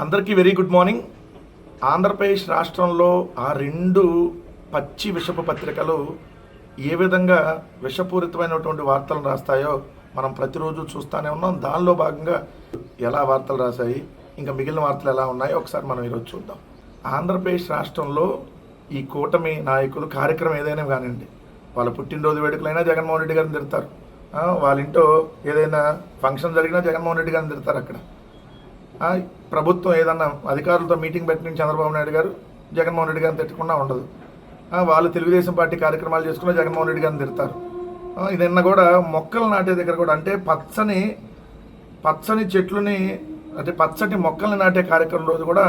అందరికీ very good morning. Andhra Pradesh రాష్ట్రంలో ఆ రెండు పచ్చి విషపు పత్రికలు ఏ విధంగా విషపూరితమైనటువంటి వార్తలు రాస్తాయో మనం ప్రతిరోజు చూస్తూనే ఉన్నాం. దానిలో భాగంగా ఎలా వార్తలు రాశాయి ఇంకా మిగిలిన వార్తలు ఎలా ఉన్నాయో ఒకసారి మనం ఈరోజు చూద్దాం. ఆంధ్రప్రదేశ్ రాష్ట్రంలో ఈ కూటమి నాయకులు కార్యక్రమం ఏదైనా కానివ్వండి వాళ్ళ పుట్టినరోజు వేడుకలైనా జగన్మోహన్ రెడ్డి గారిని తిడతారు. వాళ్ళ ఇంట్లో ఏదైనా ఫంక్షన్ జరిగినా జగన్మోహన్ రెడ్డి గారిని తిడతారు అక్కడ. ప్రభుత్వం ఏదన్నా అధికారులతో మీటింగ్ పెట్టిన చంద్రబాబు నాయుడు గారు జగన్మోహన్ రెడ్డి గారిని తిట్టకుండా ఉండదు. వాళ్ళు తెలుగుదేశం పార్టీ కార్యక్రమాలు చేసుకున్న జగన్మోహన్ రెడ్డి గారిని తిడతారు. నిన్న కూడా మొక్కలు నాటే దగ్గర కూడా అంటే పచ్చని పచ్చని చెట్లని అంటే పచ్చటి మొక్కల్ని నాటే కార్యక్రమం రోజు కూడా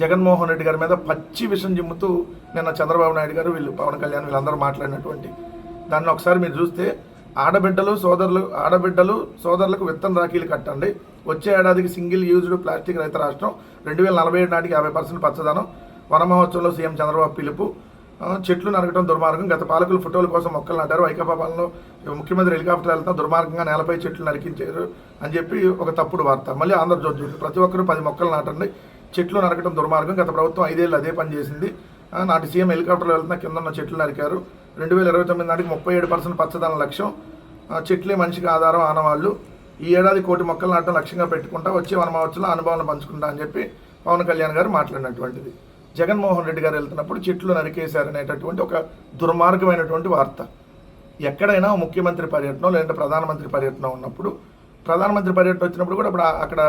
జగన్మోహన్ రెడ్డి గారి మీద పచ్చి విషం చిమ్ముతూ నిన్న చంద్రబాబు నాయుడు గారు వీళ్ళు పవన్ కళ్యాణ్ వీళ్ళందరూ మాట్లాడినటువంటి దాన్ని ఒకసారి మీరు చూస్తే ఆడబిడ్డలు సోదరులు ఆడబిడ్డలు సోదరులకు విత్తన రాఖీలు కట్టండి. వచ్చే ఏడాదికి సింగిల్ యూజ్డ్ ప్లాస్టిక్ రహిత రాష్ట్రం రెండు వేల నలభై ఏడు నాటికి యాభై పర్సెంట్ పచ్చదనం. వన మహోత్సవంలో సీఎం చంద్రబాబు పిలుపు. చెట్లు నరకడం దుర్మార్గం. గత పాలకులు ఫోటోల కోసం మొక్కలు నాటారు. వైకాపా పాలనలో ముఖ్యమంత్రి హెలికాప్టర్ వెళ్తా దుర్మార్గంగా నేలపై చెట్లు నరికించారు అని చెప్పి ఒక తప్పుడు వార్త. మళ్ళీ ఆంధ్రజ్యోతి ప్రతి ఒక్కరు పది మొక్కలు నాటండి. చెట్లు నరకడం దుర్మార్గం. గత ప్రభుత్వం ఐదేళ్ళు అదే పని చేసింది. నాటి సీఎం హెలికాప్టర్లో వెళ్తున్న కింద ఉన్న చెట్లు నరికారు. రెండు వేల ఇరవై తొమ్మిది నాటికి ముప్పై ఏడు పర్సెంట్ పచ్చదనం లక్ష్యం. చెట్లే మనిషికి ఆధారం ఆనవాళ్ళు. ఈ ఏడాది కోటి మొక్కలు నాటడం లక్ష్యంగా పెట్టుకుంటా వచ్చే వన మహోత్సవంలో అనుభవాలను పంచుకుంటా అని చెప్పి పవన్ కళ్యాణ్ గారు మాట్లాడినటువంటిది. జగన్మోహన్ రెడ్డి గారు వెళ్తున్నప్పుడు చెట్లు నరికేశారనేటటువంటి ఒక దుర్మార్గమైనటువంటి వార్త. ఎక్కడైనా ముఖ్యమంత్రి పర్యటన లేదంటే ప్రధానమంత్రి పర్యటన ఉన్నప్పుడు ప్రధానమంత్రి పర్యటన వచ్చినప్పుడు కూడా అప్పుడు అక్కడ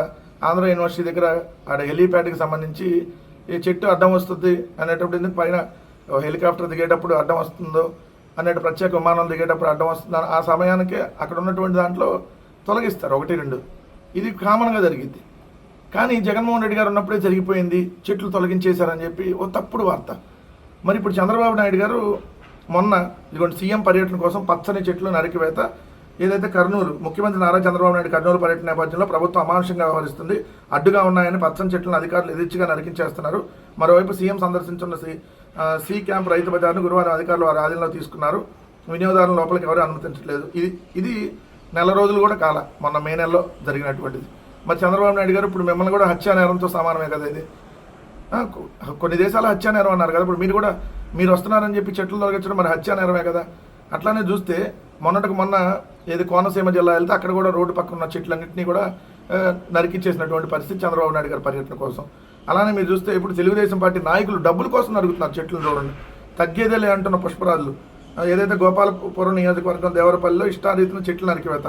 ఆంధ్ర యూనివర్సిటీ దగ్గర ఆడ హెలీప్యాడ్కి సంబంధించి ఈ చెట్టు అడ్డం వస్తుంది అనేటప్పుడు ఎందుకు పైన హెలికాప్టర్ దిగేటప్పుడు అడ్డం వస్తుందో అనేటు ప్రత్యేక విమానం దిగేటప్పుడు అడ్డం వస్తుందో ఆ సమయానికి అక్కడ ఉన్నటువంటి దాంట్లో తొలగిస్తారు. ఒకటి రెండు. ఇది కామన్గా జరిగింది కానీ జగన్మోహన్ రెడ్డి గారు ఉన్నప్పుడే జరిగిపోయింది. చెట్లు తొలగించేశారని చెప్పి ఓ తప్పుడు వార్త. మరి ఇప్పుడు చంద్రబాబు నాయుడు గారు మొన్న ఇదిగోండి సీఎం పర్యటన కోసం పచ్చని చెట్లు నరికివేత ఏదైతే కర్నూలు ముఖ్యమంత్రి నారా చంద్రబాబు నాయుడు కర్నూలు పర్యటన నేపథ్యంలో ప్రభుత్వం అమానుషంగా వ్యవహరిస్తుంది. అడ్డుగా ఉన్నాయని పచ్చని చెట్లను అధికారులు ఎదిర్చిగా నరికించేస్తున్నారు. మరోవైపు సీఎం సందర్శించున్న సి సి క్యాంప్ రైతు బజార్ను గురువారం అధికారులు వారి ఆధీనంలో తీసుకున్నారు. వినియోగదారుల లోపలికి ఎవరు అనుమతించట్లేదు. ఇది ఇది నెల రోజులు కూడా కాల. మొన్న మే నెలలో జరిగినటువంటిది. మరి చంద్రబాబు నాయుడు గారు ఇప్పుడు మిమ్మల్ని కూడా హత్యా నేరంతో సమానమే కదా ఇది? కొన్ని దేశాలు హత్యా నేరం అన్నారు కదా ఇప్పుడు మీరు కూడా మీరు వస్తున్నారని చెప్పి చెట్లు తొలగించడం మరి హత్యా నేరమే కదా? అట్లానే చూస్తే మొన్నటికి మొన్న ఏది కోనసీమ జిల్లా వెళ్తే అక్కడ కూడా రోడ్డు పక్కన ఉన్న చెట్లన్నింటినీ కూడా నరికిచ్చేసినటువంటి పరిస్థితి చంద్రబాబు నాయుడు గారి పర్యటన కోసం. అలానే మీరు చూస్తే ఇప్పుడు తెలుగుదేశం పార్టీ నాయకులు డబ్బుల కోసం నరుగుతున్నారు చెట్లు చూడండి. తగ్గేదేలే అంటున్న పుష్పరాజులు. ఏదైతే గోపాలపురం నియోజకవర్గం దేవరపల్లిలో ఇష్టారీతిన చెట్లు నరికివేత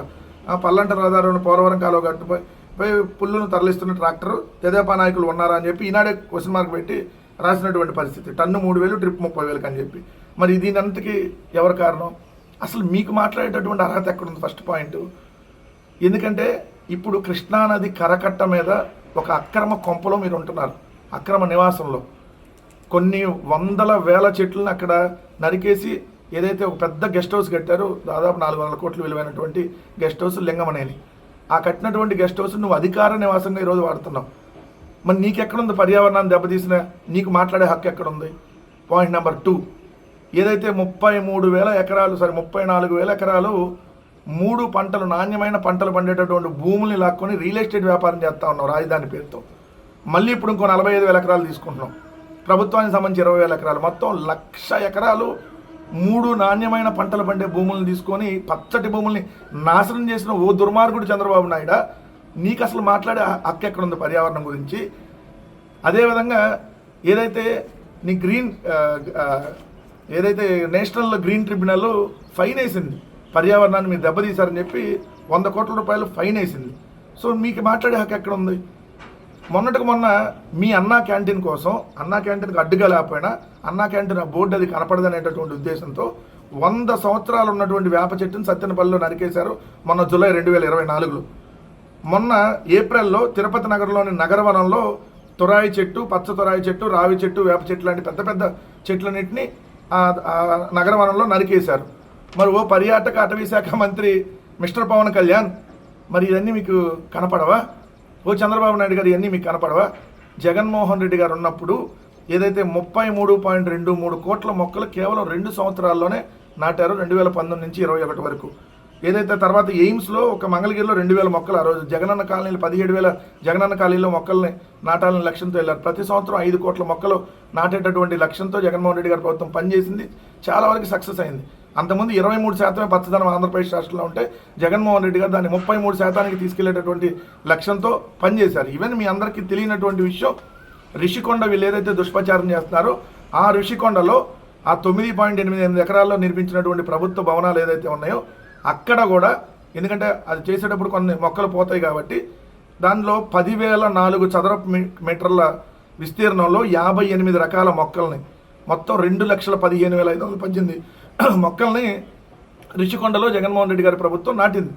ఆ పల్లంట రహదారులను పోలవరం కాలువ గట్టుపై పై పుల్లును తరలిస్తున్న ట్రాక్టర్ తెదేపా నాయకులు ఉన్నారా అని చెప్పి ఈనాడే క్వశ్చన్ మార్క్ పెట్టి రాసినటువంటి పరిస్థితి. టన్ను మూడు వేలు ట్రిప్ ముప్పై వేలకు అని చెప్పి. మరి దీని అంతకి ఎవరు కారణం? అసలు మీకు మాట్లాడేటటువంటి అర్హత ఎక్కడుంది ఫస్ట్ పాయింట్ ఎందుకంటే ఇప్పుడు కృష్ణానది కరకట్ట మీద ఒక అక్రమ కొంపలో మీరు ఉంటున్నారు. అక్రమ నివాసంలో. కొన్ని వందల వేల చెట్లను అక్కడ నరికేసి ఏదైతే ఒక పెద్ద గెస్ట్ హౌస్ కట్టారో దాదాపు నాలుగు వందల కోట్లు విలువైనటువంటి గెస్ట్ హౌస్ లింగమనేని ఆ కట్టినటువంటి గెస్ట్ హౌస్ నువ్వు అధికార నివాసంగా ఈరోజు వాడుతున్నావు. మరి నీకెక్కడుంది పర్యావరణాన్ని దెబ్బతీసిన నీకు మాట్లాడే హక్కు ఎక్కడుంది? పాయింట్ నెంబర్ టూ ఏదైతే ముప్పై మూడు వేల ఎకరాలు సారీ ముప్పై నాలుగు వేల ఎకరాలు మూడు పంటలు నాణ్యమైన పంటలు పండేటటువంటి భూముల్ని లాక్కొని రియల్ ఎస్టేట్ వ్యాపారం చేస్తా ఉన్నావు రాజధాని పేరుతో. మళ్ళీ ఇప్పుడు ఇంకో నలభై ఐదు వేల ఎకరాలు తీసుకుంటున్నాం ప్రభుత్వానికి సంబంధించి ఇరవై వేల ఎకరాలు. మొత్తం లక్ష ఎకరాలు మూడు నాణ్యమైన పంటలు పండే భూములను తీసుకొని పచ్చటి భూముల్ని నాశనం చేసిన ఓ దుర్మార్గుడు చంద్రబాబు నాయుడు? నీకు అసలు మాట్లాడే హక్కు ఎక్కడుంది పర్యావరణం గురించి? అదేవిధంగా ఏదైతే నీ గ్రీన్ ఏదైతే నేషనల్ గ్రీన్ ట్రిబ్యునల్ ఫైన్ వేసింది పర్యావరణాన్ని మీరు దెబ్బతీశారని చెప్పి వంద కోట్ల రూపాయలు ఫైన్ వేసింది. సో మీకు మాట్లాడే హక్కు ఎక్కడ ఉంది మొన్నటికి మొన్న మీ అన్నా క్యాంటీన్ కోసం అన్నా క్యాంటీన్కి అడ్డుగా లేకపోయినా అన్నా క్యాంటీన్ ఆ బోర్డు అది కనపడదనేటటువంటి ఉద్దేశంతో వంద సంవత్సరాలు ఉన్నటువంటి వేప చెట్టును సత్యనపల్లిలో నరికేశారు మొన్న జూలై రెండు వేల ఇరవై నాలుగులో. మొన్న ఏప్రిల్లో తిరుపతి నగరంలోని నగరవనంలో తురాయి చెట్టు పచ్చ తురాయి చెట్టు రావి చెట్టు వేప చెట్టు లాంటి పెద్ద పెద్ద చెట్లన్నింటినీ నగరవనంలో నరికేశారు. మరి ఓ పర్యాటక అటవీ శాఖ మంత్రి మిస్టర్ పవన్ కళ్యాణ్ మరి ఇవన్నీ మీకు కనపడవా? ఓ చంద్రబాబు నాయుడు గారు ఇవన్నీ మీకు కనపడవా? జగన్మోహన్ రెడ్డి గారు ఉన్నప్పుడు ఏదైతే ముప్పై మూడు పాయింట్ రెండు మూడు కోట్ల మొక్కలు కేవలం రెండు సంవత్సరాల్లోనే నాటారు రెండు వేల పంతొమ్మిది నుంచి ఇరవై ఒకటి వరకు. ఏదైతే తర్వాత ఎయిమ్స్లో ఒక మంగళగిరిలో రెండు వేల మొక్కలు ఆ రోజు జగనన్న కాలనీలు పదిహేడు వేల జగనన్న కాలనీలో మొక్కల్ని నాటాలని లక్ష్యంతో వెళ్ళారు. ప్రతి సంవత్సరం ఐదు కోట్ల మొక్కలు నాటేటటువంటి లక్ష్యంతో జగన్మోహన్ రెడ్డి గారి ప్రభుత్వం పనిచేసింది. చాలా వరకు సక్సెస్ అయింది. అంతకుముందు ఇరవై మూడు శాతమే పచ్చదనం ఆంధ్రప్రదేశ్ రాష్ట్రంలో ఉంటే జగన్మోహన్ రెడ్డి గారు దాన్ని ముప్పై మూడు శాతానికి తీసుకెళ్ళేటటువంటి లక్ష్యంతో పనిచేశారు. ఈవెన్ మీ అందరికీ తెలియనటువంటి విషయం రిషికొండ వీళ్ళు ఏదైతే దుష్ప్రచారం చేస్తున్నారో ఆ రిషికొండలో ఆ తొమ్మిది పాయింట్ ఎనిమిది ఎనిమిది ఎకరాల్లో నిర్మించినటువంటి ప్రభుత్వ భవనాలు ఏదైతే ఉన్నాయో అక్కడ కూడా ఎందుకంటే అది చేసేటప్పుడు కొన్ని మొక్కలు పోతాయి కాబట్టి దానిలో పదివేల నాలుగు చదరపు మీటర్ల విస్తీర్ణంలో యాభై ఎనిమిది రకాల మొక్కల్ని మొత్తం రెండు లక్షల పదిహేను వేల ఐదు వందల పద్దెనిమిది మొక్కల్ని రిషికొండలో జగన్మోహన్ రెడ్డి గారి ప్రభుత్వం నాటింది.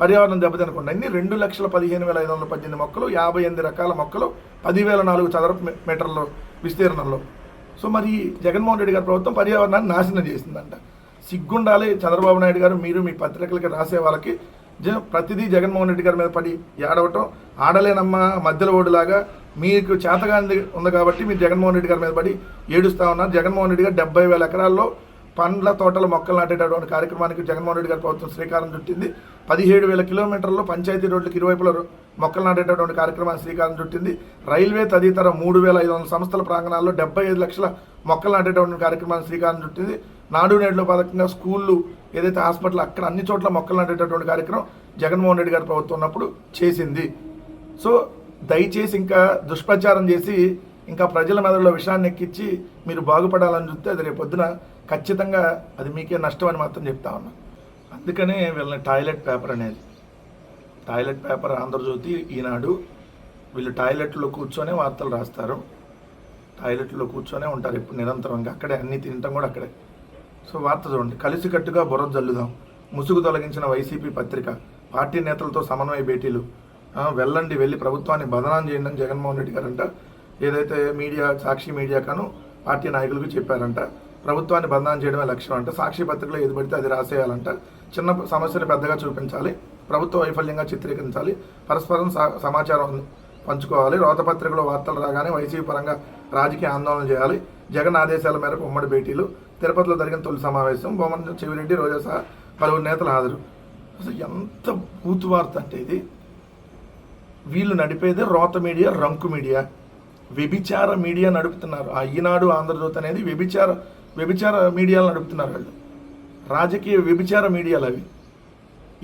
పర్యావరణం దెబ్బతినకుండా అన్ని రెండు లక్షల పదిహేను వేల ఐదు వందల పద్దెనిమిది మొక్కలు యాభై ఎనిమిది రకాల మొక్కలు పదివేల నాలుగు చదరపు మీటర్ల విస్తీర్ణంలో. సో మరి జగన్మోహన్ రెడ్డి గారి ప్రభుత్వం పర్యావరణాన్ని నాశనం చేసిందంట. సిగ్గుండాలి చంద్రబాబు నాయుడు గారు మీరు మీ పత్రికలకి రాసే వాళ్ళకి ప్రతిదీ జగన్మోహన్ రెడ్డి గారి మీద పడి ఏడవటం ఆడలేనమ్మా మధ్యలో ఓడిలాగా మీకు చేతగాంది ఉంది కాబట్టి మీరు జగన్మోహన్ రెడ్డి గారి మీద పడి ఏడుస్తా ఉన్నారు. జగన్మోహన్ రెడ్డి గారు డెబ్బై వేల ఎకరాల్లో పండ్ల తోటల మొక్కలు నాటేటటువంటి కార్యక్రమానికి జగన్మోహన్ రెడ్డి గారి ప్రభుత్వం శ్రీకారం చుట్టింది. పదిహేడు వేల కిలోమీటర్లలో పంచాయతీ రోడ్లకు ఇరువైపుల మొక్కలు నాటేటటువంటి కార్యక్రమానికి శ్రీకారం చుట్టింది. రైల్వే తదితర మూడు వేల ఐదు వందల సంస్థల ప్రాంగణాల్లో డెబ్బై ఐదు లక్షల మొక్కలు నాటేటటువంటి కార్యక్రమానికి శ్రీకారం చుట్టింది. నాడు నేడులో పథకంగా స్కూళ్ళు ఏదైతే హాస్పిటల్ అక్కడ అన్ని చోట్ల మొక్కలు నాటేటటువంటి కార్యక్రమం జగన్మోహన్ రెడ్డి గారి ప్రభుత్వం ఉన్నప్పుడు చేసింది. సో దయచేసి ఇంకా దుష్ప్రచారం చేసి ఇంకా ప్రజల మెదడులో విషయాన్ని ఎక్కించి మీరు బాగుపడాలని చూస్తే అది రేపు పొద్దున ఖచ్చితంగా అది మీకే నష్టం అని మాత్రం చెప్తా ఉన్నా. అందుకనే వీళ్ళని టాయిలెట్ పేపర్ అనేది టాయిలెట్ పేపర్ ఆంధ్రజ్యోతి ఈనాడు వీళ్ళు టాయిలెట్లో కూర్చొనే వార్తలు రాస్తారు. టాయిలెట్లో కూర్చొనే ఉంటారు ఎప్పుడు నిరంతరంగా. అక్కడే అన్ని తినటం కూడా అక్కడే. సో వార్త చూడండి. కలిసికట్టుగా బుర్ర జల్లుదాం. ముసుగు తొలగించిన వైసీపీ పత్రిక పార్టీ నేతలతో సమన్వయ భేటీలు. వెళ్ళండి వెళ్ళి ప్రభుత్వాన్ని బదనాం చేయండి అని జగన్మోహన్ రెడ్డి గారంట. ఏదైతే మీడియా సాక్షి మీడియా కాను పార్టీ నాయకులకు చెప్పారంట. ప్రభుత్వాన్ని బంధనం చేయడమే లక్ష్యం అంట. సాక్షి పత్రికలో ఏది పడితే అది రాసేయాలంట. చిన్న సమస్యను పెద్దగా చూపించాలి. ప్రభుత్వ వైఫల్యంగా చిత్రీకరించాలి. పరస్పరం సమాచారం పంచుకోవాలి. రోతపత్రికలో వార్తలు రాగానే వైసీపీ పరంగా రాజకీయ ఆందోళన చేయాలి. జగన్ ఆదేశాల మేరకు ఉమ్మడి భేటీలు తిరుపతిలో జరిగిన తొలి సమావేశం బొమ్మన చెవిరెడ్డి రోజా సహా పలువురు నేతలు హాజరు. అసలు ఎంత బూతు వార్త అంటే ఇది. వీళ్ళు నడిపేదే రోత మీడియా రంకు మీడియా. వ్యభిచార మీడియా నడుపుతున్నారు. ఆ ఈనాడు ఆంధ్రజ్యోతి అనేది వ్యభిచార వ్యభిచార మీడియాలు నడుపుతున్నారు వాళ్ళు. రాజకీయ వ్యభిచార మీడియాలు అవి.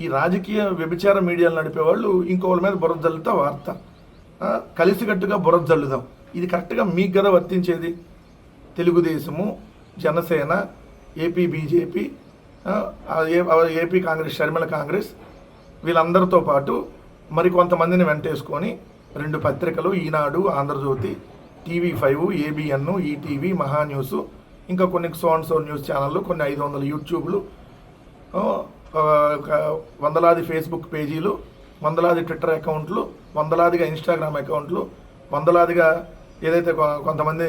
ఈ రాజకీయ వ్యభిచార మీడియాలు నడిపేవాళ్ళు ఇంకోళ్ళ మీద బురద జల్లుతా వార్త. కలిసికట్టుగా బురద జల్లుదాం. ఇది కరెక్ట్గా మీకు కదా వర్తించేది? Telugu Desam Janasena AP BJP AP Congress Sharmila Congress వీళ్ళందరితో పాటు మరి కొంతమందిని వెంటేసుకొని రెండు పత్రికలు Eenadu Andhra Jyothi TV five ABN ETV Maha news ఇంకా కొన్ని సోన్ సో న్యూస్ ఛానళ్ళు కొన్ని ఐదు వందల యూట్యూబ్లు వందలాది ఫేస్బుక్ పేజీలు వందలాది ట్విట్టర్ అకౌంట్లు వందలాదిగా ఇన్స్టాగ్రామ్ అకౌంట్లు వందలాదిగా ఏదైతే కొంతమంది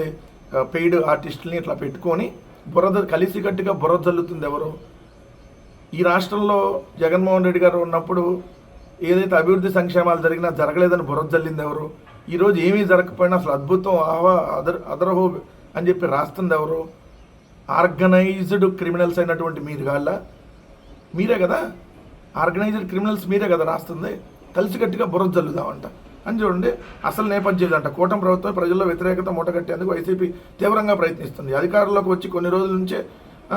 పెయిడ్ ఆర్టిస్టులని ఇట్లా పెట్టుకొని బురద కలిసికట్టుగా బురద జల్లుతుంది ఎవరు? ఈ రాష్ట్రంలో జగన్మోహన్ రెడ్డి గారు ఉన్నప్పుడు ఏదైతే అభివృద్ధి సంక్షేమాలు జరిగినా జరగలేదని బురద జల్లింది ఎవరు? ఈరోజు ఏమీ జరగకపోయినా అసలు అద్భుతం ఆహా అదర్ అదరహో అని చెప్పి రాస్తుంది ఎవరు? ఆర్గనైజ్డ్ క్రిమినల్స్ అయినటువంటి మీరు కాళ్ళ మీరే కదా? ఆర్గనైజ్డ్ క్రిమినల్స్ మీరే కదా రాస్తుంది. కలిసికట్టుగా బుర్ర జల్లుదామంట. అని చూడండి అసలు నేపథ్యం అంట కూటమి ప్రభుత్వం ప్రజల్లో వ్యతిరేకత మూటగట్టేందుకు వైసీపీ తీవ్రంగా ప్రయత్నిస్తుంది. అధికారంలోకి వచ్చి కొన్ని రోజుల నుంచే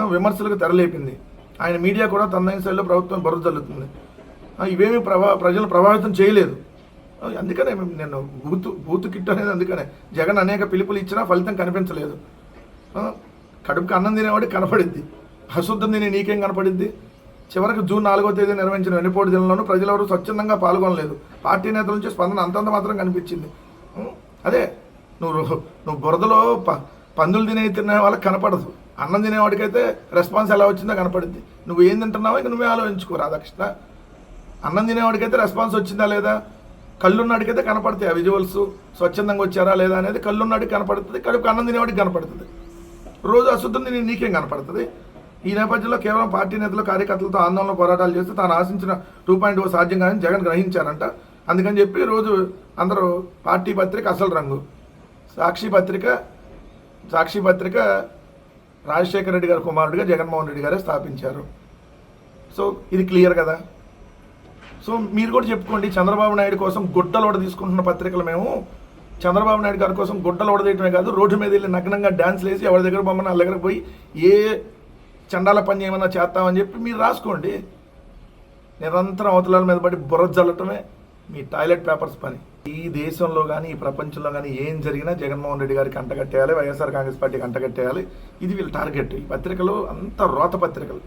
విమర్శలకు తెరలేపింది. ఆయన మీడియా కూడా తనదైన శైలిలో ప్రభుత్వం బుర్ర జల్లుతుంది. ఇవేమీ ప్రభా ప్రజలు ప్రభావితం చేయలేదు. అందుకనే నేను బూతు బూతు కిట్ అనేది అందుకనే. జగన్ అనేక పిలుపులు ఇచ్చినా ఫలితం కనిపించలేదు. కడుపుకి అన్నం తినేవాడికి కనపడిద్ది. అశుద్ధం తిని నీకేం కనపడింది చివరికి జూన్ నాలుగో తేదీ నిర్వహించిన వెన్నుపోటు దినంలోనూ ప్రజలెవరూ స్వచ్ఛందంగా పాల్గొనలేదు. పార్టీ నేతల నుంచి స్పందన అంతంత మాత్రం కనిపించింది. అదే నువ్వు నువ్వు బురదలో ప పందులు తినే తినే వాళ్ళకి కనపడదు. అన్నం తినేవాడికైతే రెస్పాన్స్ ఎలా వచ్చిందో కనపడింది నువ్వు ఏం తింటున్నావో ఇక నువ్వే ఆలోచించుకో రాధాకృష్ణ. అన్నం తినేవాడికైతే రెస్పాన్స్ వచ్చిందా లేదా? కళ్ళున్నాడికైతే కనపడతాయి ఆ విజువల్స్ స్వచ్ఛందంగా వచ్చారా లేదా అనేది కళ్ళున్నాడికి కనపడుతుంది కడుపు అన్నం తినేవాడికి కనపడుతుంది. రోజు అశుద్ధం నేను నీకేం కనపడుతుంది? ఈ నేపథ్యంలో కేవలం పార్టీ నేతలు కార్యకర్తలతో ఆందోళన పోరాటాలు చేస్తే తాను ఆశించిన టూ పాయింట్ ఓ సాధ్యం కాదని జగన్ గ్రహించారంట. అందుకని చెప్పి రోజు అందరూ పార్టీ పత్రిక అసలు రంగు. సాక్షి పత్రిక సాక్షి పత్రిక రాజశేఖర రెడ్డి గారు కుమారుడిగా జగన్మోహన్ రెడ్డి గారే స్థాపించారు. సో ఇది క్లియర్ కదా? సో మీరు కూడా చెప్పుకోండి చంద్రబాబు నాయుడు కోసం గుడ్డలోడ తీసుకుంటున్న పత్రికలు మేము చంద్రబాబు నాయుడు గారి కోసం గుడ్డలు ఓడదీయటమే కాదు రోడ్డు మీద వెళ్ళి నగ్నంగా డ్యాన్స్ వేసి ఎవరి దగ్గర బొమ్మని వాళ్ళ దగ్గర పోయి ఏ చండాల పని ఏమైనా చేస్తామని చెప్పి మీరు రాసుకోండి. నిరంతరం అవతలాల మీద పడి బుర్ర జల్లటమే మీ టాయిలెట్ పేపర్స్ పని. ఈ దేశంలో కానీ ఈ ప్రపంచంలో కానీ ఏం జరిగినా జగన్మోహన్ రెడ్డి గారికి అంటగట్టేయాలి వైఎస్ఆర్ కాంగ్రెస్ పార్టీకి అంటగట్టేయాలి ఇది వీళ్ళ టార్గెట్ ఈ పత్రికలు అంత రోత పత్రికలు.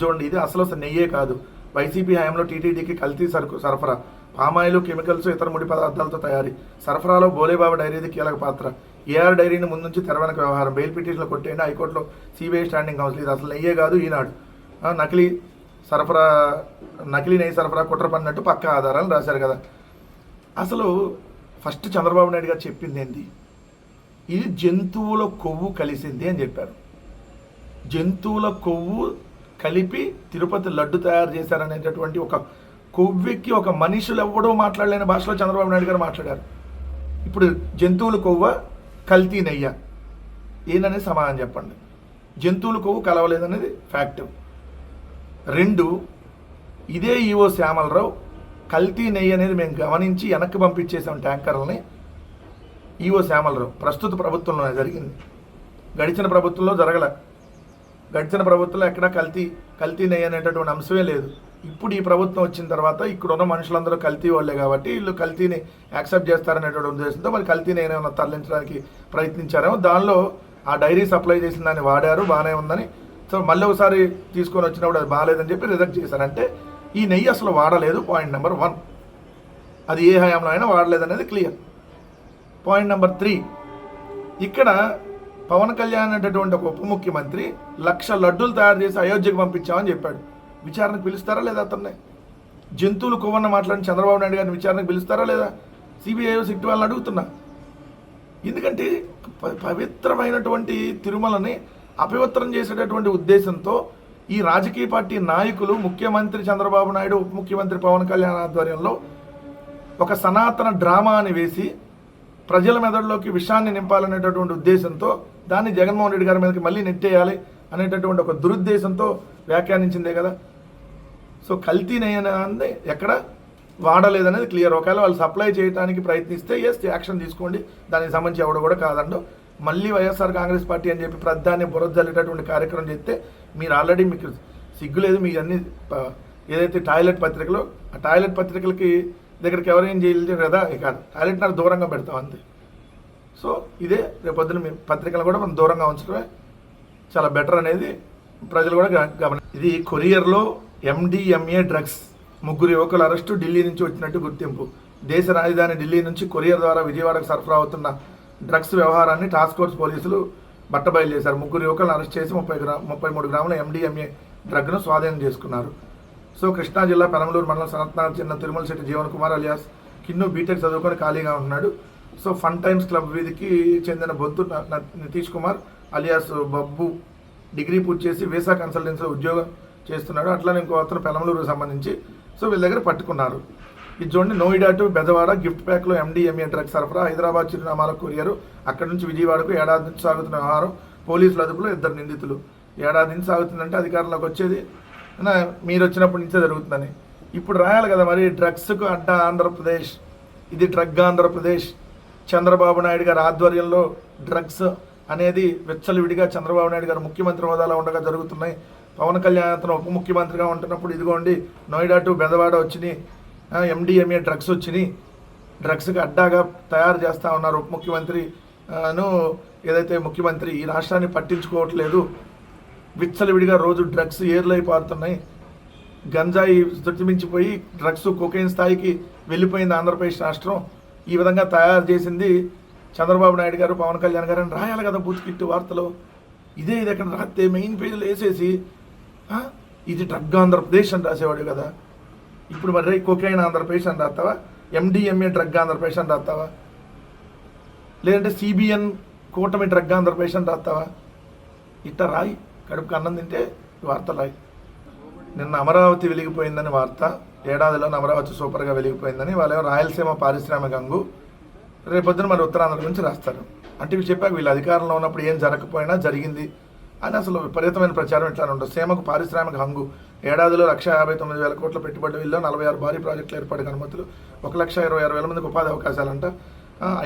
చూడండి ఇది అసలు అసలు నెయ్యే కాదు. వైసీపీ హయాంలో టీటీడీకి కల్తీ సరుకు సరఫరా. పామాయిలు కెమికల్స్ ఇతర ముడి పదార్థాలతో తయారీ. సరఫరాలో బోలేబాబు డైరీది కీలక పాత్ర. ఏఆర్ డైరీని ముందుంచి తెరవనక వ్యవహారం. బెయిల్ పిటిషన్లు కొట్టేయండి. హైకోర్టులో సిబిఐ స్టాండింగ్ కౌన్సిల్. ఇది అసలు నెయ్యే కాదు ఈనాడు. నకిలీ సరఫరా నకిలీ నెయ్యి సరఫరా కుట్ర పడినట్టు పక్క ఆధారాలు రాశారు కదా. అసలు ఫస్ట్ చంద్రబాబు నాయుడు గారు చెప్పింది ఏంటి ఇది జంతువుల కొవ్వు కలిసింది అని చెప్పారు. జంతువుల కొవ్వు కలిపి తిరుపతి లడ్డు తయారు చేశారనేటటువంటి ఒక కొవ్వెక్కి ఒక మనుషులు ఎవడో మాట్లాడలేని భాషలో చంద్రబాబు నాయుడు గారు మాట్లాడారు. ఇప్పుడు జంతువుల కొవ్వ కల్తీ నెయ్య. ఏందనేది సమాధానం చెప్పండి. జంతువుల కొవ్వు కలవలేదనేది ఫ్యాక్ట్ రెండు ఇదే ఈవో శ్యామలరావు కల్తీ నెయ్యి అనేది మేము గమనించి వెనక్కి పంపించేసాం ట్యాంకర్లని. ఈవో శ్యామలరావు ప్రస్తుత ప్రభుత్వంలో జరిగింది. గడిచిన ప్రభుత్వంలో జరగల గడిచిన ప్రభుత్వంలో ఎక్కడా కల్తీ కల్తీ నెయ్యి అనేటటువంటి అంశమే లేదు. ఇప్పుడు ఈ ప్రభుత్వం వచ్చిన తర్వాత ఇక్కడ ఉన్న మనుషులందరూ కల్తీ వాళ్ళే కాబట్టి వీళ్ళు కల్తీని యాక్సెప్ట్ చేస్తారనేటువంటి ఉద్దేశంతో మరి కల్తీని ఏమైనా తరలించడానికి ప్రయత్నించారేమో. దానిలో ఆ డైరీ సప్లై చేసిన దాన్ని వాడారు బాగానే ఉందని. సో మళ్ళీ ఒకసారి తీసుకొని వచ్చినప్పుడు అది బాగాలేదని చెప్పి రిజెక్ట్ చేశారంటే ఈ నెయ్యి అసలు వాడలేదు పాయింట్ నెంబర్ వన్. అది ఏ హయాంలో అయినా వాడలేదనేది క్లియర్. పాయింట్ నెంబర్ త్రీ ఇక్కడ పవన్ కళ్యాణ్ అనేటటువంటి ఒక ఉప ముఖ్యమంత్రి లక్ష లడ్డూలు తయారు చేసి అయోధ్యకు పంపించామని చెప్పాడు. విచారణకు పిలుస్తారా లేదా అతన్ని? జంతువులు కొవ్వన్న మాట్లాడిన చంద్రబాబు నాయుడు గారిని విచారణకు పిలుస్తారా లేదా? సిబిఐ సిట్ వాళ్ళని అడుగుతున్నా. ఎందుకంటే ప- పవిత్రమైనటువంటి తిరుమలని అపవిత్రం చేసేటటువంటి ఉద్దేశంతో ఈ రాజకీయ పార్టీ నాయకులు ముఖ్యమంత్రి చంద్రబాబు నాయుడు ఉప ముఖ్యమంత్రి పవన్ కళ్యాణ్ ఆధ్వర్యంలో ఒక సనాతన డ్రామా అని వేసి ప్రజల మెదడులోకి విషాన్ని నింపాలనేటటువంటి ఉద్దేశంతో దాన్ని జగన్మోహన్ రెడ్డి గారి మీదకి మళ్ళీ నెట్టేయాలి అనేటటువంటి ఒక దురుద్దేశంతో వ్యాఖ్యానించిందే కదా. సో కల్తీ అనేది ఎక్కడ వాడలేదనేది క్లియర్ ఒకవేళ వాళ్ళు సప్లై చేయడానికి ప్రయత్నిస్తే ఎస్ యాక్షన్ తీసుకోండి. దానికి సంబంధించి ఎవడు కూడా కాదండు. మళ్ళీ వైఎస్ఆర్ కాంగ్రెస్ పార్టీ అని చెప్పి ప్రధాన్ని బురదల్లేటటువంటి కార్యక్రమం చేస్తే మీరు ఆల్రెడీ మీకు సిగ్గు లేదు. మీ అన్ని ఏదైతే టాయిలెట్ పత్రికలు ఆ టాయిలెట్ పత్రికలకి దగ్గరికి ఎవరేం చేయలేదు కదా? ఇక టాయిలెట్ నాకు దూరంగా పెడతాం అంతే. సో ఇదే రేపొద్దున మీ పత్రికలు కూడా మనం దూరంగా ఉంచడమే చాలా బెటర్ అనేది ప్రజలు కూడా గ- గమని ఇది కొరియర్లో ఎండిఎంఏ డ్రగ్స్ ముగ్గురు యువకుల అరెస్టు ఢిల్లీ నుంచి వచ్చినట్టు గుర్తింపు. దేశ రాజధాని ఢిల్లీ నుంచి కొరియర్ ద్వారా విజయవాడకు సరఫరా అవుతున్న డ్రగ్స్ వ్యవహారాన్ని టాస్క్ ఫోర్స్ పోలీసులు బట్టబయలు చేశారు. ముగ్గురు యువకులను అరెస్ట్ చేసి ముప్పై గ్రా ముప్పై మూడు గ్రాముల ఎండిఎంఏ డ్రగ్ను స్వాధీనం చేసుకున్నారు. సో కృష్ణా జిల్లా పెనమలూరు మండలం సనత్నాథ్ చిన్న Tirumala Shetty Jeevan Kumar alias Kinnu B Tech చదువుకొని ఖాళీగా ఉంటున్నాడు. సో ఫన్ టైమ్స్ క్లబ్ వీధికి చెందిన బొద్దు నితీష్ కుమార్ అలియాస్ బబ్బు డిగ్రీ పూర్తి చేసి వీసా కన్సల్టెన్సీలో ఉద్యోగం చేస్తున్నాడు. అట్లానే ఇంకో అతను పెలమలూరుకు సంబంధించి. సో వీళ్ళ దగ్గర పట్టుకున్నారు. ఇది చూడండి నోయిడా టు బెదవాడ గిఫ్ట్ ప్యాక్లో ఎండిఎంఏ ట్రక్ సరఫరా. హైదరాబాద్ చిరునామాల కొరియరు. అక్కడి నుంచి విజయవాడకు ఏడాది నుంచి సాగుతున్న వ్యవహారం. పోలీసుల అదుపులో ఇద్దరు నిందితులు. ఏడాది నుంచి సాగుతుందంటే అధికారంలోకి వచ్చేది. మీరు వచ్చినప్పటి నుంచే జరుగుతుందని. ఇప్పుడు రాయాలి కదా మరి డ్రగ్స్కు అడ్డ ఆంధ్రప్రదేశ్. ఇది డ్రగ్ ఆంధ్రప్రదేశ్. చంద్రబాబు నాయుడు గారి ఆధ్వర్యంలో డ్రగ్స్ అనేది విచ్చలవిడిగా చంద్రబాబు నాయుడు గారు ముఖ్యమంత్రి హోదాలో ఉండగా జరుగుతున్నాయి. పవన్ కళ్యాణ్ అతను ఉప ముఖ్యమంత్రిగా ఉంటున్నప్పుడు ఇదిగోండి నోయిడా టు బెదవాడ వచ్చినాయి ఎండిఎంఏ డ్రగ్స్ వచ్చినాయి డ్రగ్స్కి అడ్డాగా తయారు చేస్తూ ఉన్నారు ఉప ముఖ్యమంత్రి. ఏదైతే ముఖ్యమంత్రి ఈ రాష్ట్రాన్ని పట్టించుకోవట్లేదు విచ్చలవిడిగా రోజు డ్రగ్స్ ఏర్లై పారుతున్నాయి. గంజాయి మించిపోయి డ్రగ్స్ కొకైన్ స్థాయికి వెళ్ళిపోయింది ఆంధ్రప్రదేశ్ రాష్ట్రం. ఈ విధంగా తయారు చేసింది చంద్రబాబు నాయుడు గారు పవన్ కళ్యాణ్ గారు అని రాయాలి కదా బూత్కిట్టు వార్తలు. ఇదే ఇది ఎక్కడ రాస్తే మెయిన్ పేజీలు వేసేసి ఇది డ్రగ్ ఆంధ్రప్రదేశ్ అని రాసేవాడు కదా. ఇప్పుడు మరి కొకైన్ ఆంధ్రప్రదేశ్ అని రాస్తావా? ఎండిఎంఏ డ్రగ్ ఆంధ్రప్రదేశ్ అని రాస్తావా? లేదంటే సిబిఎన్ కూటమి డ్రగ్ ఆంధ్రప్రదేశ్ అని రాస్తావా? ఇట్ట రాయి. కడుపుకి అన్నం తింటే వార్త రాయి. నిన్న అమరావతి వెలిగిపోయిందని వార్త. ఏడాదిలో అమరావతి సూపర్గా వెలిగిపోయిందని. వాళ్ళు రాయలసీమ పారిశ్రామిక అంగు రేపొద్దున మరి ఉత్తరాంధ్ర గురించి రాస్తారు. అంటే ఇవి చెప్పాక వీళ్ళు అధికారంలో ఉన్నప్పుడు ఏం జరగకపోయినా జరిగింది. అని అసలు విపరీతమైన ప్రచారం ఇట్లా ఉండదు సీమకు పారిశ్రామిక హంగు. ఏడాదిలో లక్ష యాభై తొమ్మిది వేల కోట్ల పెట్టుబడి విల్లో నలభై ఆరు భారీ ప్రాజెక్టుల ఏర్పాటుకు అనుమతులు ఒక లక్ష ఇరవై ఆరు వేల మందికి ఉపాధి అవకాశాలంట.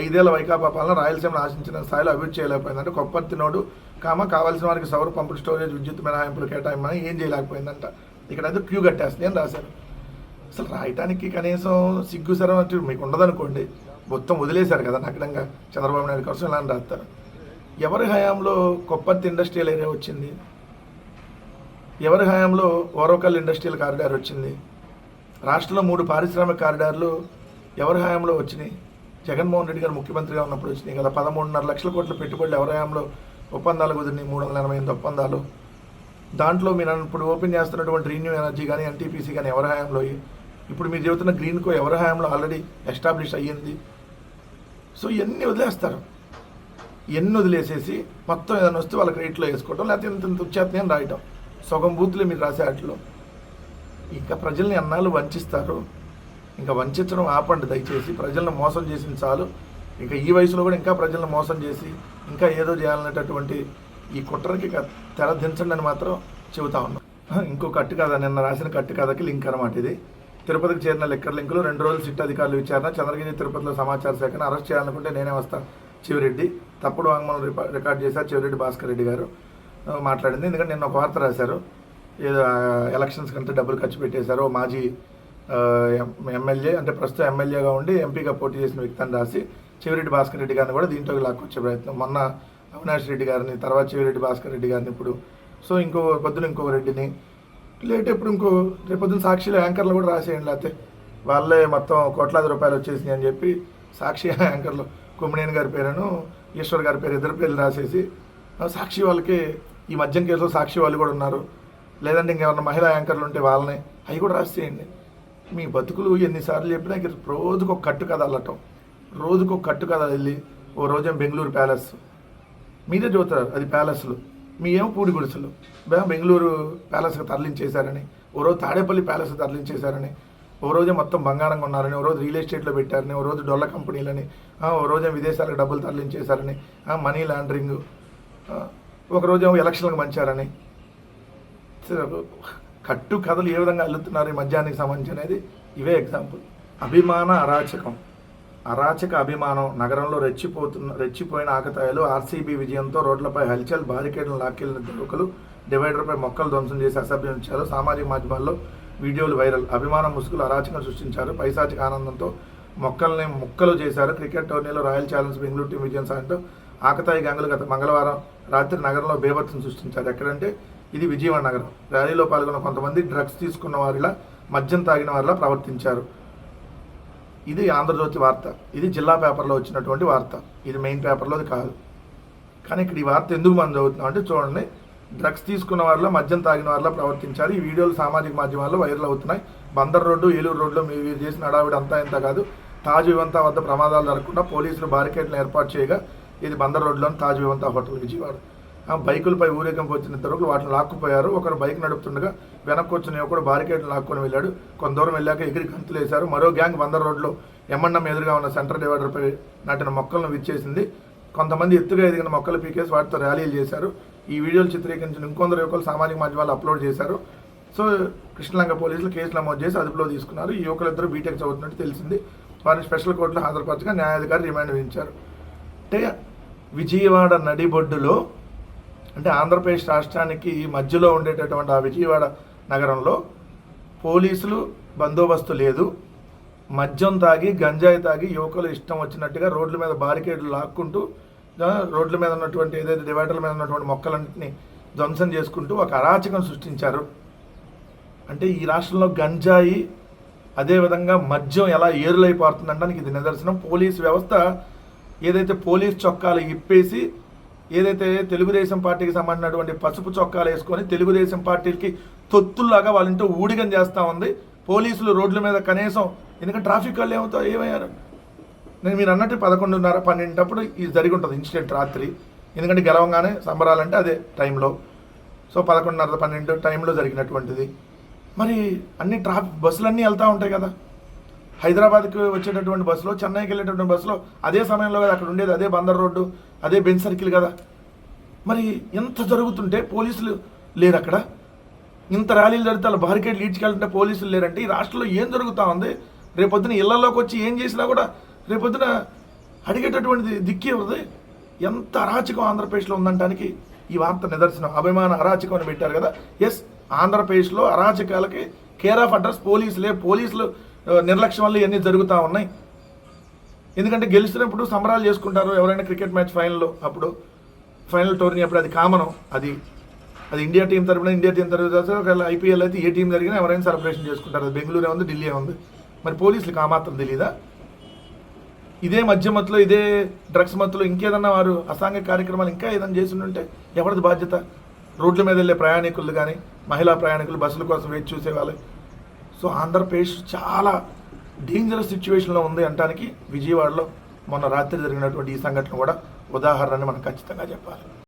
ఐదేళ్ళ వైకాపా పాలన రాయలసీమను ఆశించిన స్థాయిలో అభివృద్ధి చేయలేకపోయిందంటే. కొప్పర్తి నోడు కామ కావాల్సిన వారికి సౌర పంపులు స్టోరేజ్ విద్యుత్ మినహాయింపులు కేటాయమని ఏం చేయలేకపోయిందంట. ఇక్కడైతే క్యూ కట్టేస్తుంది అని రాశారు. అసలు రాయటానికి కనీసం సిగ్గు సరం అంటే మీకు ఉండదనుకోండి. మొత్తం వదిలేశారు కదా నగ్నంగా చంద్రబాబు నాయుడు కోసం ఇలా రాస్తారు. ఎవరి హయాంలో కొప్పర్తి ఇండస్ట్రియల్ ఏరియా వచ్చింది? ఎవరి హయాంలో ఓరోకల్ ఇండస్ట్రియల్ కారిడార్ వచ్చింది? రాష్ట్రంలో మూడు పారిశ్రామిక కారిడార్లు ఎవరి హయాంలో వచ్చినాయి? జగన్మోహన్ రెడ్డి గారు ముఖ్యమంత్రిగా ఉన్నప్పుడు వచ్చినాయి కదా పదమూడున్నర లక్షల కోట్ల పెట్టుబడులు ఎవరి హయాంలో? ఒప్పందాలు కుదిరినాయి మూడు వందల ఎనభై ఎనిమిది ఒప్పందాలు. దాంట్లో మీరు ఇప్పుడు ఓపెన్ చేస్తున్నటువంటి రీన్యూ ఎనర్జీ కానీ ఎన్టీపీసీ కానీ ఎవరి హయాంలో ఇప్పుడు మీరు చెబుతున్న గ్రీన్ కో ఎవరి హయాంలో ఆల్రెడీ ఎస్టాబ్లిష్ అయ్యింది? సో ఇవన్నీ వదిలేస్తారు. ఎన్ని వదిలేసేసి మొత్తం ఏదైనా వస్తే వాళ్ళ క్రెడిట్లో వేసుకోవడం లేకపోతే ఇంత ఇంత వచ్చేస్తున్నాయి అని రాయటం. సగం బూతులు మీరు రాసే వాటిలో. ఇంకా ప్రజల్ని అన్నాళ్ళు వంచిస్తారు? ఇంకా వంచడం ఆపండి దయచేసి. ప్రజలను మోసం చేసిన చాలు. ఇంకా ఈ వయసులో కూడా ఇంకా ప్రజలను మోసం చేసి ఇంకా ఏదో చేయాలనేటటువంటి ఈ కుట్రకి తెర దించండి అని మాత్రం చెబుతా ఉన్నాం. ఇంకో కట్టు కథ నిన్న రాసిన కట్టు కథకి లింక్ అనమాట ఇది. తిరుపతికి చేరిన లెక్కర్ లింకులు రెండు రోజులు సిట్ అధికారులు విచారణ. చంద్రగిరి తిరుపతిలో సమాచార శాఖను అరెస్ట్ చేయాలనుకుంటే నేనే వస్తాను చివరెడ్డి. తప్పుడు వాంగ్మూలం రికార్డ్ చేశారు చివరెడ్డి భాస్కర్ రెడ్డి గారు. మాట్లాడింది. ఎందుకంటే నిన్న ఒక వార్త రాశారు. ఏదో ఎలక్షన్స్ కంటే డబ్బులు ఖర్చు పెట్టేశారు. మాజీ ఎం- ఎమ్మెల్యే అంటే ప్రస్తుతం ఎమ్మెల్యేగా ఉండి ఎంపీగా పోటీ చేసిన వ్యక్తి అని రాసి చివరెడ్డి భాస్కర్ రెడ్డి గారిని కూడా దీంట్లోకి లాక్కొచ్చే ప్రయత్నం. మొన్న అవినాష్ రెడ్డి గారిని తర్వాత చివరెడ్డి భాస్కర్ రెడ్డి గారిని ఇప్పుడు. సో ఇంకో పొద్దున ఇంకో రెడ్డిని. లేట్ ఎప్పుడు ఇంకో రేపొద్దున సాక్షిలో యాంకర్లు కూడా రాసేయండి లేకపోతే వాళ్ళే మొత్తం కోట్లాది రూపాయలు వచ్చేసినాయి అని చెప్పి సాక్షి యాంకర్లు కుమ్మనేని గారి పేరును ఈశ్వర్ గారి పేరు ఇద్దరు పేర్లు రాసేసి ఆ, సాక్షి వాళ్ళకి ఈ మద్యం కేసులో సాక్షి వాళ్ళు కూడా ఉన్నారు. లేదంటే ఇంకేమన్నా మహిళా యాంకర్లు ఉంటే వాళ్ళని అవి కూడా రాసేయండి. మీ బతుకులు ఎన్నిసార్లు చెప్పినా ఇక్కడ రోజుకు ఒక కట్టు కథ అల్లటం. రోజుకు ఒక కట్టు కథ వెళ్ళి ఓ రోజేం బెంగళూరు ప్యాలెస్. మీరే చూస్తారు అది ప్యాలెస్లు. మీ ఏమో పూడి గుడిసెలు. బెంగళూరు ప్యాలెస్కి తరలించేశారని ఓ రోజు తాడేపల్లి ప్యాలెస్ తరలించేశారని ఓ రోజే మొత్తం బంగారంగా ఉన్నారని ఓ రోజు రియల్ ఎస్టేట్లో పెట్టారని ఓ రోజు డొల్ల కంపెనీలని ఓ రోజే విదేశాలకు డబ్బులు తరలించేశారని మనీ లాండరింగ్ ఒక రోజేమో ఎలక్షన్లకు మంచారని కట్టు కథలు ఏ విధంగా అల్లుతున్నారు ఈ మద్యానికి సంబంధించి అనేది ఇవే ఎగ్జాంపుల్ అభిమాన అరాచకం. అరాచక అభిమానం నగరంలో రెచ్చిపోతున్న రెచ్చిపోయిన ఆకతాయాలు ఆర్సీబీ విజయంతో రోడ్లపై హల్చల్ బారికేడ్లను లాక్కెళ్ళిన యువకులు డివైడర్పై మొక్కలు ధ్వంసం చేసి అసభ్యం అసభ్యించారు సామాజిక మాధ్యమాల్లో వీడియోలు వైరల్. అభిమానం ముసుగులు అరాచకం సృష్టించారు. పైశాచిక ఆనందంతో మొక్కల్ని ముక్కలు చేశారు. క్రికెట్ టోర్నీలో రాయల్ ఛాలెంజ్ బెంగళూరు టీం విజయం సాయంతో ఆకతాయి గంగలు గత మంగళవారం రాత్రి నగరంలో బేభత్సం సృష్టించారు. ఎక్కడంటే ఇది విజయవాడ నగరం. ర్యాలీలో పాల్గొన్న కొంతమంది డ్రగ్స్ తీసుకున్న వారిలా మద్యం తాగిన వారిలా ప్రవర్తించారు. ఇది ఆంధ్రజ్యోతి వార్త. ఇది జిల్లా పేపర్లో వచ్చినటువంటి వార్త. ఇది మెయిన్ పేపర్లోది కాదు. కానీ ఇక్కడ ఈ వార్త ఎందుకు మనం చదువుతున్నాం అంటే చూడండి. డ్రగ్స్ తీసుకున్న వారిలో మద్యం తాగిన వారిలో ప్రవర్తించారు. ఈ వీడియోలు సామాజిక మాధ్యమాల్లో వైరల్ అవుతున్నాయి. బందర్ రోడ్డు ఏలూరు రోడ్లో మీరు వీరు చేసిన హడావిడి అంతా ఇంత కాదు. తాజ్ వివంతా వద్ద ప్రమాదాలు జరగకుండా పోలీసులు బారికేడ్లను ఏర్పాటు చేయగా ఇది బందర్ రోడ్లోని తాజ్ వివంతా హోటల్ విజయవాడ. ఆ బైకులపై ఊరేగింపు వచ్చిన ఇద్దరు వాటిని లాక్కుపోయారు. ఒకరు బైక్ నడుపుతుండగా వెనక్కి వచ్చిన ఒకడు బారికేడ్లు లాక్కొని వెళ్ళాడు. కొంత దూరం వెళ్ళాక ఎగిరి గంతులు వేశారు. మరో గ్యాంగ్ బందర్ రోడ్లో ఎమ్మండం ఎదురుగా ఉన్న సెంటర్ డివైడర్పై నాటిన మొక్కలను విచ్చేసింది. కొంతమంది ఎత్తుగా ఎదిగిన మొక్కలు పీకేసి వాటితో ర్యాలీలు చేశారు. ఈ వీడియోలు చిత్రీకరించిన ఇంకొందరు యువకులు సామాజిక మాధ్యమాలు అప్లోడ్ చేశారు. సో కృష్ణలంక పోలీసులు కేసు నమోదు చేసి అదుపులో తీసుకున్నారు. ఈ యువకులిద్దరూ బీటెక్ చదువుతున్నట్టు తెలిసింది. వారిని స్పెషల్ కోర్టులో హాజరుపరచగా న్యాయాధికారి రిమాండ్ విధించారు. అంటే విజయవాడ నడిబొడ్డులో అంటే ఆంధ్రప్రదేశ్ రాష్ట్రానికి మధ్యలో ఉండేటటువంటి ఆ విజయవాడ నగరంలో పోలీసులు బందోబస్తు లేదు. మద్యం తాగి గంజాయి తాగి యువకులు ఇష్టం వచ్చినట్టుగా రోడ్ల మీద బారికేడ్లు లాక్కుంటూ రోడ్ల మీద ఉన్నటువంటి ఏదైతే డివైడర్ల మీద ఉన్నటువంటి మొక్కలన్నింటినీ ధ్వంసం చేసుకుంటూ ఒక అరాచకం సృష్టించారు. అంటే ఈ రాష్ట్రంలో గంజాయి అదేవిధంగా మద్యం ఎలా ఏరులైపోతుందనడానికి ఇది నిదర్శనం. పోలీస్ వ్యవస్థ ఏదైతే పోలీస్ చొక్కాలు ఇప్పేసి ఏదైతే తెలుగుదేశం పార్టీకి సంబంధించినటువంటి పసుపు చొక్కాలు వేసుకొని తెలుగుదేశం పార్టీకి తొత్తుల్లాగా వాళ్ళ ఊడిగం చేస్తూ ఉంది. పోలీసులు రోడ్ల మీద కనీసం ఎందుకంటే ట్రాఫిక్ వాళ్ళు ఏమవుతావు ఏమయ్యారు? నేను మీరు అన్నట్టు పదకొండున్నర పన్నెండప్పుడు ఇది జరిగి ఉంటుంది ఇన్సిడెంట్ రాత్రి. ఎందుకంటే గెలవంగానే సంబరాలంటే అదే టైంలో. సో పదకొండున్నర పన్నెండు టైంలో జరిగినటువంటిది. మరి అన్ని ట్రాఫిక్ బస్సులన్నీ వెళ్తూ ఉంటాయి కదా. హైదరాబాద్కి వచ్చేటటువంటి బస్సులో చెన్నైకి వెళ్ళేటటువంటి బస్సులో అదే సమయంలో కదా అక్కడ ఉండేది. అదే బందర్ రోడ్డు అదే బెంచ్ సర్కిల్ కదా. మరి ఎంత జరుగుతుంటే పోలీసులు లేరు అక్కడ. ఇంత ర్యాలీలు జరిగితే వాళ్ళ బారికేడ్ లీడ్చుకెళ్తుంటే పోలీసులు లేరంటే ఈ రాష్ట్రంలో ఏం జరుగుతూ ఉంది? రేపొద్దున ఇళ్ళలోకి వచ్చి ఏం చేసినా కూడా రేపొద్దున అడిగేటటువంటిది దిక్కే ఉంది ఎంత అరాచకం ఆంధ్రప్రదేశ్లో ఉందంటానికి ఈ వార్త నిదర్శనం. అభిమాన అరాచకం అని పెట్టారు కదా. ఎస్ ఆంధ్రప్రదేశ్లో అరాచకాలకి కేర్ ఆఫ్ అడ్రస్ పోలీసులే. పోలీసులు నిర్లక్ష్యం వల్ల ఇవన్నీ జరుగుతూ ఉన్నాయి. ఎందుకంటే గెలిచినప్పుడు సంబరాలు చేసుకుంటారు ఎవరైనా క్రికెట్ మ్యాచ్ ఫైనల్లో అప్పుడు. ఫైనల్ టోర్నీ అప్పుడు అది కామనం. అది అది ఇండియా టీం తరపున ఇండియా టీం తరపున ఒకవేళ ఐపీఎల్ అయితే ఏ టీం జరిగినా ఎవరైనా సెలబ్రేషన్ చేసుకుంటారు. అది బెంగళూరు ఉంది ఢిల్లీ ఉంది. మరి పోలీసులకు ఆ మాత్రం తెలియదా ఇదే మధ్య మత్తులో ఇదే డ్రగ్స్ మత్తులో ఇంకేదన్నా వారు అసాంఘిక కార్యక్రమాలు ఇంకా ఏదైనా చేసి ఉంటే ఎవరిది బాధ్యత? రోడ్ల మీద వెళ్ళే ప్రయాణికులు కానీ మహిళా ప్రయాణికులు బస్సుల కోసం వేచి చూసేవాళ్ళు. సో ఆంధ్రప్రదేశ్ చాలా డేంజరస్ సిచ్యువేషన్లో ఉంది అంటానికి విజయవాడలో మొన్న రాత్రి జరిగినటువంటి ఈ సంఘటన కూడా ఉదాహరణని మనం ఖచ్చితంగా చెప్పాలి.